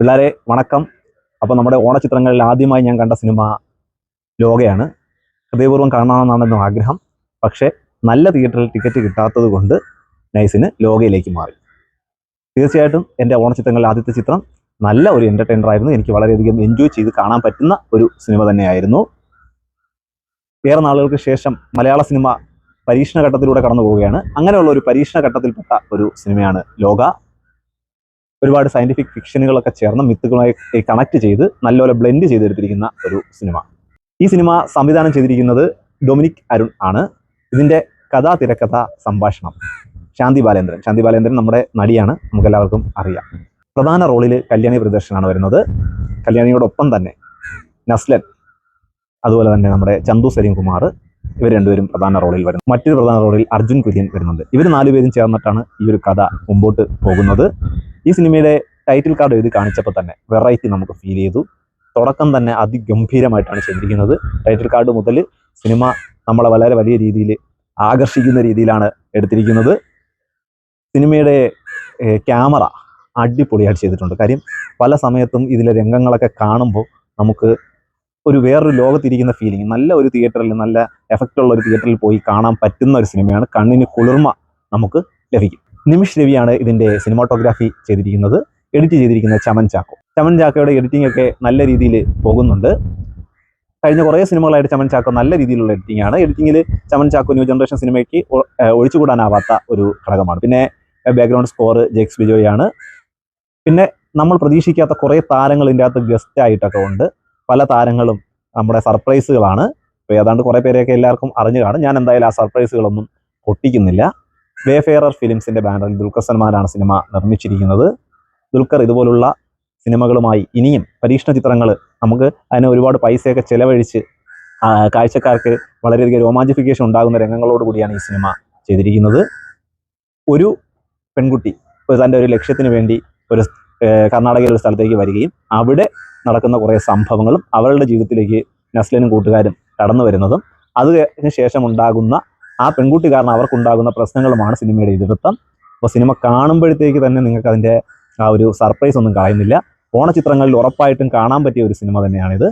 പിള്ളേരെ വണക്കം. അപ്പോൾ നമ്മുടെ ഓണച്ചിത്രങ്ങളിൽ ആദ്യമായി ഞാൻ കണ്ട സിനിമ ലോകയാണ്. ഹൃദയപൂർവം കാണണമെന്നാണ് ആഗ്രഹം. പക്ഷേ നല്ല തിയേറ്ററിൽ ടിക്കറ്റ് കിട്ടാത്തത് കൊണ്ട് നൈസിന് ലോകയിലേക്ക് മാറി. തീർച്ചയായിട്ടും എന്റെ ഓണചിത്രങ്ങളിൽ ആദ്യത്തെ ചിത്രം നല്ല ഒരു എന്റർടൈനർ ആയിരുന്നു. എനിക്ക് വളരെയധികം എൻജോയ് ചെയ്ത് കാണാൻ പറ്റുന്ന ഒരു സിനിമ തന്നെയായിരുന്നു. ഏറെ നാളുകൾക്ക് ശേഷം മലയാള സിനിമ പരീക്ഷണ ഘട്ടത്തിലൂടെ കടന്നു പോവുകയാണ് അങ്ങനെയുള്ള ഒരു പരീക്ഷണ ഘട്ടത്തിൽപ്പെട്ട ഒരു സിനിമയാണ് ലോക. ഒരുപാട് സയന്റിഫിക് ഫിക്ഷനുകളൊക്കെ ചേർന്ന് മിത്തുകളായി കണക്ട് ചെയ്ത് നല്ലപോലെ ബ്ലെൻഡ് ചെയ്തെടുത്തിരിക്കുന്ന ഒരു സിനിമ ഈ സിനിമ സംവിധാനം ചെയ്തിരിക്കുന്നത് ഡൊമിനിക് അരുൺ ആണ്. ഇതിന്റെ കഥാ തിരക്കഥ സംഭാഷണം ശാന്തി ബാലേന്ദ്രൻ. ശാന്തി ബാലേന്ദ്രൻ നമ്മുടെ നടിയാണ്. നമുക്കെല്ലാവർക്കും അറിയാം. പ്രധാന റോളിൽ കല്യാണി പ്രദർശനാണ് വരുന്നത്. കല്യാണിയോടൊപ്പം തന്നെ നസ്ലൻ അതുപോലെ തന്നെ നമ്മുടെ ചന്തു സലീം കുമാർ ഇവർ രണ്ടുപേരും പ്രധാന റോളിൽ വരുന്നു. മറ്റൊരു പ്രധാന റോളിൽ അർജുൻ കുര്യൻ വരുന്നുണ്ട്. ഇവർ നാലുപേരും ചേർന്നിട്ടാണ് ഈ ഒരു കഥ മുമ്പോട്ട് പോകുന്നത്. ഈ സിനിമയുടെ ടൈറ്റിൽ കാർഡ് എഴുതി കാണിച്ചപ്പോൾ തന്നെ വെറൈറ്റി നമുക്ക് ഫീൽ ചെയ്തു. തുടക്കം തന്നെ അതിഗംഭീരമായിട്ടാണ് ചെയ്തിരിക്കുന്നത്. ടൈറ്റിൽ കാർഡ് മുതൽ സിനിമ നമ്മളെ വളരെ വലിയ രീതിയിൽ ആകർഷിക്കുന്ന രീതിയിലാണ് എടുത്തിരിക്കുന്നത്. സിനിമയുടെ ക്യാമറ അടിപൊളിയായിട്ട് ചെയ്തിട്ടുണ്ട്. കാര്യം പല സമയത്തും ഇതിലെ രംഗങ്ങളൊക്കെ കാണുമ്പോൾ നമുക്ക് ഒരു വേറൊരു ലോകത്തിരിക്കുന്ന ഫീലിംഗ് നല്ല ഒരു തിയേറ്ററിൽ നല്ല എഫക്റ്റുള്ള ഒരു തിയേറ്ററിൽ പോയി കാണാൻ പറ്റുന്ന ഒരു സിനിമയാണ് കണ്ണിന് കുളിർമ നമുക്ക് ലഭിക്കും. നിമിഷ് രവിയാണ് ഇതിന്റെ സിനിമാട്ടോഗ്രാഫി ചെയ്തിരിക്കുന്നത്. എഡിറ്റ് ചെയ്തിരിക്കുന്നത് ചമൻ ചാക്കോ. ചമൻ ചാക്കോയുടെ എഡിറ്റിംഗ് ഒക്കെ നല്ല രീതിയിൽ പോകുന്നുണ്ട്. കഴിഞ്ഞ കുറേ സിനിമകളായിട്ട് ചമൻ ചാക്കോ നല്ല രീതിയിലുള്ള എഡിറ്റിംഗ് ആണ്. എഡിറ്റിംഗിൽ ചമൻ ചാക്കോ ന്യൂ ജനറേഷൻ സിനിമയ്ക്ക് ഒഴിച്ചുകൂടാനാവാത്ത ഒരു ഘടകമാണ്. പിന്നെ ബാക്ക്ഗ്രൗണ്ട് സ്കോർ ജെക്സ് ബിജോയാണ് പിന്നെ നമ്മൾ പ്രതീക്ഷിക്കാത്ത കുറേ താരങ്ങൾ ഇതിന്റെ അകത്ത് ഗസ്റ്റ് ആയിട്ടൊക്കെ ഉണ്ട്. പല താരങ്ങളും നമ്മുടെ സർപ്രൈസുകളാണ് ഇപ്പോൾ ഏതാണ്ട് കുറേ പേരെയൊക്കെ എല്ലാവർക്കും അറിഞ്ഞു കാണും. ഞാൻ എന്തായാലും ആ സർപ്രൈസുകളൊന്നും പൊട്ടിക്കുന്നില്ല. വേഫെയറർ ഫിലിംസിന്റെ ബാനറിൽ ദുൽഖർ സൽമാനാണ് സിനിമ നിർമ്മിച്ചിരിക്കുന്നത്. ദുൽഖർ ഇതുപോലുള്ള സിനിമകളുമായി ഇനിയും പരീക്ഷണ ചിത്രങ്ങൾ നമുക്ക് അതിന് ഒരുപാട് പൈസയൊക്കെ ചെലവഴിച്ച് കാഴ്ചക്കാർക്ക് വളരെയധികം രോമാഞ്ചിഫിക്കേഷൻ ഉണ്ടാകുന്ന രംഗങ്ങളോട് കൂടിയാണ് ഈ സിനിമ ചെയ്തിരിക്കുന്നത്. ഒരു പെൺകുട്ടി തന്റെ ഒരു ലക്ഷ്യത്തിന് വേണ്ടി ഒരു കർണാടകയിലെ ഒരു സ്ഥലത്തേക്ക് വരികയും അവിടെ നടക്കുന്ന കുറേ സംഭവങ്ങളും അവളുടെ ജീവിതത്തിലേക്ക് നസ്ലിനും കൂട്ടുകാരും കടന്നു വരുന്നതും അതിന് ശേഷം ഉണ്ടാകുന്ന ആ പെൺകുട്ടി കാരണം അവർക്കുണ്ടാകുന്ന പ്രശ്നങ്ങളുമാണ് സിനിമയുടെ ഇതിവൃത്തം. അപ്പോൾ സിനിമ കാണുമ്പോഴത്തേക്ക് തന്നെ നിങ്ങൾക്ക് അതിന്റെ ആ ഒരു സർപ്രൈസ് ഒന്നും കളയുന്നില്ല ഓണച്ചിത്രങ്ങളിൽ ഉറപ്പായിട്ടും കാണാൻ പറ്റിയ ഒരു സിനിമ തന്നെയാണിത്.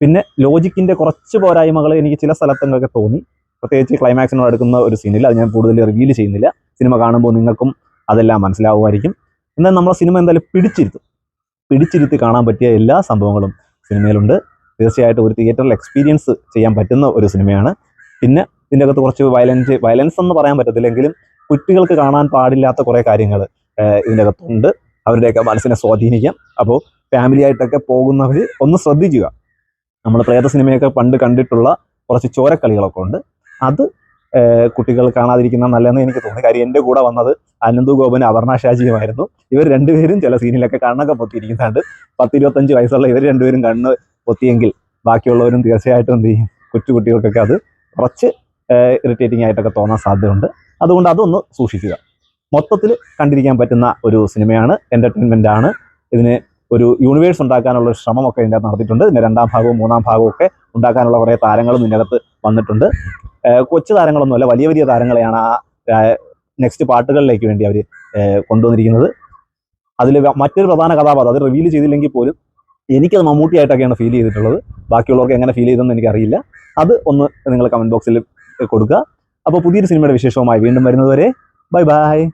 പിന്നെ ലോജിക്കിന്റെ കുറച്ച് പോരായ്മകൾ എനിക്ക് ചില സ്ഥലത്തൊക്കെ തോന്നി. പ്രത്യേകിച്ച് ക്ലൈമാക്സിനോട് അടുക്കുന്ന ഒരു സീനിൽ അത് ഞാൻ കൂടുതൽ റിവീൽ ചെയ്യുന്നില്ല. സിനിമ കാണുമ്പോൾ നിങ്ങൾക്കും അതെല്ലാം മനസ്സിലാവുമായിരിക്കും. എന്നാൽ നമ്മളെ സിനിമ എന്തായാലും പിടിച്ചിരുത്തും. പിടിച്ചിരുത്തി കാണാൻ പറ്റിയ എല്ലാ സംഭവങ്ങളും സിനിമയിലുണ്ട്. തീർച്ചയായിട്ടും ഒരു തിയേറ്ററിൽ എക്സ്പീരിയൻസ് ചെയ്യാൻ പറ്റുന്ന ഒരു സിനിമയാണ്. പിന്നെ ഇതിന്റെ അകത്ത് കുറച്ച് വയലൻസ് വയലൻസ് എന്ന് പറയാൻ പറ്റത്തില്ലെങ്കിലും കുട്ടികൾക്ക് കാണാൻ പാടില്ലാത്ത കുറേ കാര്യങ്ങൾ ഇതിന്റെ അകത്തുണ്ട് അവരുടെയൊക്കെ മനസ്സിനെ സ്വാധീനിക്കാം. അപ്പോൾ ഫാമിലി ആയിട്ടൊക്കെ പോകുന്നവർ ഒന്ന് ശ്രദ്ധിക്കുക നമ്മൾ പ്രേത സിനിമയൊക്കെ പണ്ട് കണ്ടിട്ടുള്ള കുറച്ച് ചോരക്കളികളൊക്കെ ഉണ്ട്. അത് കുട്ടികൾ കാണാതിരിക്കുന്ന നല്ലതെന്ന് എനിക്ക് തോന്നി. കാര്യം എന്റെ കൂടെ വന്നത് അനന്തു ഗോപനും അപർണ ഷാജിയുമായിരുന്നു. ഇവർ രണ്ടുപേരും ചില സീനിലൊക്കെ കണ്ണൊക്കെ പൊത്തിയിരിക്കുന്നുണ്ട്. പത്തിരുപത്തഞ്ച് വയസ്സുള്ള ഇവർ രണ്ടുപേരും കണ്ണ് പൊത്തിയെങ്കിൽ ബാക്കിയുള്ളവരും തീർച്ചയായിട്ടും എന്ത് ചെയ്യും? കൊച്ചു കുട്ടികൾക്കൊക്കെ അത് കുറച്ച് ഇറിറ്റേറ്റിംഗ് ആയിട്ടൊക്കെ തോന്നാൻ സാധ്യതയുണ്ട്. അതുകൊണ്ട് അതൊന്ന് സൂക്ഷിക്കുക. മൊത്തത്തിൽ കണ്ടിരിക്കാൻ പറ്റുന്ന ഒരു സിനിമയാണ് എന്റർടൈൻമെന്റ് ആണ്. ഇതിന് ഒരു യൂണിവേഴ്സ് ഉണ്ടാക്കാനുള്ള ഒരു ശ്രമമൊക്കെ ഇതിന്റെ നടത്തിയിട്ടുണ്ട്. ഇതിന്റെ രണ്ടാം ഭാഗവും മൂന്നാം ഭാഗവും ഒക്കെ ഉണ്ടാക്കാനുള്ള കുറേ താരങ്ങളും ഇതിന്റെ അകത്ത് വന്നിട്ടുണ്ട്. കൊച്ചു താരങ്ങളൊന്നുമല്ല വലിയ വലിയ താരങ്ങളെയാണ് ആ നെക്സ്റ്റ് പാട്ടുകളിലേക്ക് വേണ്ടി അവർ കൊണ്ടുവന്നിരിക്കുന്നത്. അതിൽ മറ്റൊരു പ്രധാന കഥാപാത്രം അത് റിവീൽ ചെയ്തില്ലെങ്കിൽ പോലും എനിക്കത് മമ്മൂട്ടിയായിട്ടൊക്കെയാണ് ഫീൽ ചെയ്തിട്ടുള്ളത്. ബാക്കിയുള്ളവർക്ക് എങ്ങനെ ഫീൽ ചെയ്തെന്ന് എനിക്കറിയില്ല. അത് ഒന്ന് നിങ്ങൾ കമന്റ് ബോക്സിൽ കൊടുക്കുക. അപ്പോൾ പുതിയൊരു സിനിമയുടെ വിശേഷവുമായി വീണ്ടും വരുന്നതുവരെ ബൈ ബൈ.